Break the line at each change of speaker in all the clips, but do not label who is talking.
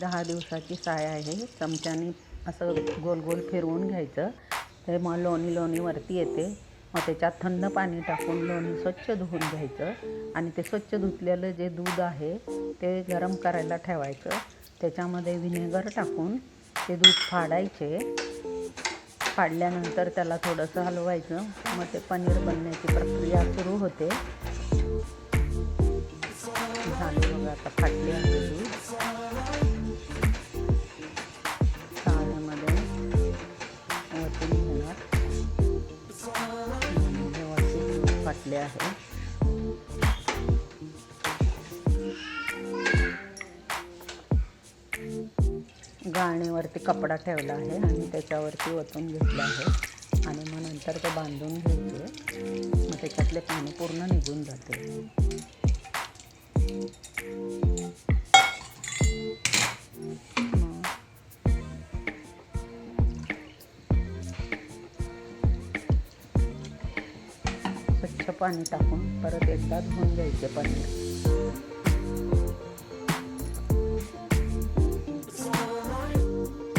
दहा दिवसाची साय आहे. चमच्याने असं गोल गोल फिरवून घ्यायचं. ते मग लोणी लोणी वरती येते. मग त्याच्यात थंड पाणी टाकून लोणी स्वच्छ धुवून घ्यायचं. आणि ते स्वच्छ धुतलेलं जे दूध आहे ते गरम करायला ठेवायचं. त्याच्यामध्ये व्हिनेगर टाकून ते दूध फाडायचे. फाडल्यानंतर त्याला थोडंसं हलवायचं. मग ते पनीर बनण्याची प्रक्रिया सुरू होते. झाले बघा आता फाटले आहे दूध. व्यवस्थित दूध गाणीवरती कपडा ठेवला आहे आणि त्याच्यावरती ओतून घेतलं आहे. आणि मग नंतर ते बांधून घेते. मग त्याच्यातले पाणी पूर्ण निघून जाते. स्वच्छ पाणी टाकून परत एकदा धुवून घ्यायचे पनीर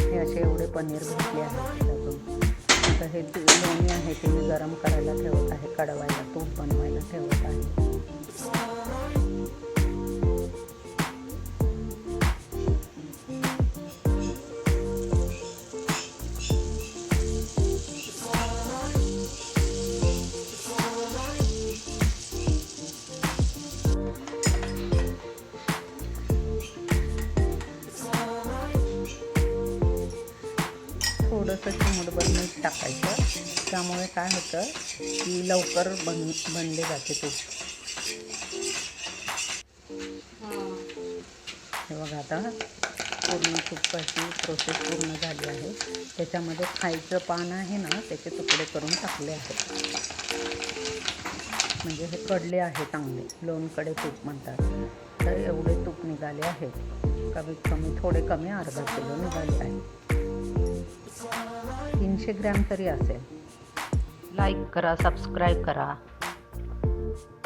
हे असे एवढे पनीर घेतले आहे आता हे लोणी आहे ते मी गरम करायला ठेवत आहे कडवायला तूप बनवायला ठेवत आहे. थोडंसं चिमूटभर मीठ टाकायचं. त्यामुळे काय होतं की लवकर बन बनले जाते ते. हे बघा आता पूर्ण तुपाची प्रोसेस पूर्ण झाली आहे. त्याच्यामध्ये खायचं पान आहे ना त्याचे तुकडे करून टाकले आहेत म्हणजे हे कडले आहे चांगले. लोणकडे तूप म्हणतात. तर एवढे तूप निघाले आहेत. कमीत कमी थोडे कमी अर्धा किलो निघाले आहे तीनशे ग्रॅम तरी असेल. लाईक करा सबस्क्राईब करा.